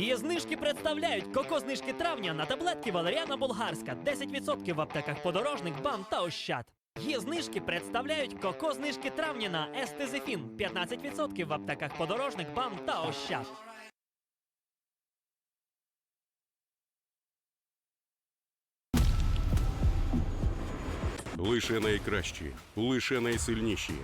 Є знижки представляють коко-знижки травня на таблетки Валеріана Болгарська. 10% в аптеках подорожник, бам та ощад. Є знижки представляють коко-знижки травня на естезефін. 15% в аптеках подорожник, бам та ощад. Лише найкращі, лише найсильніші.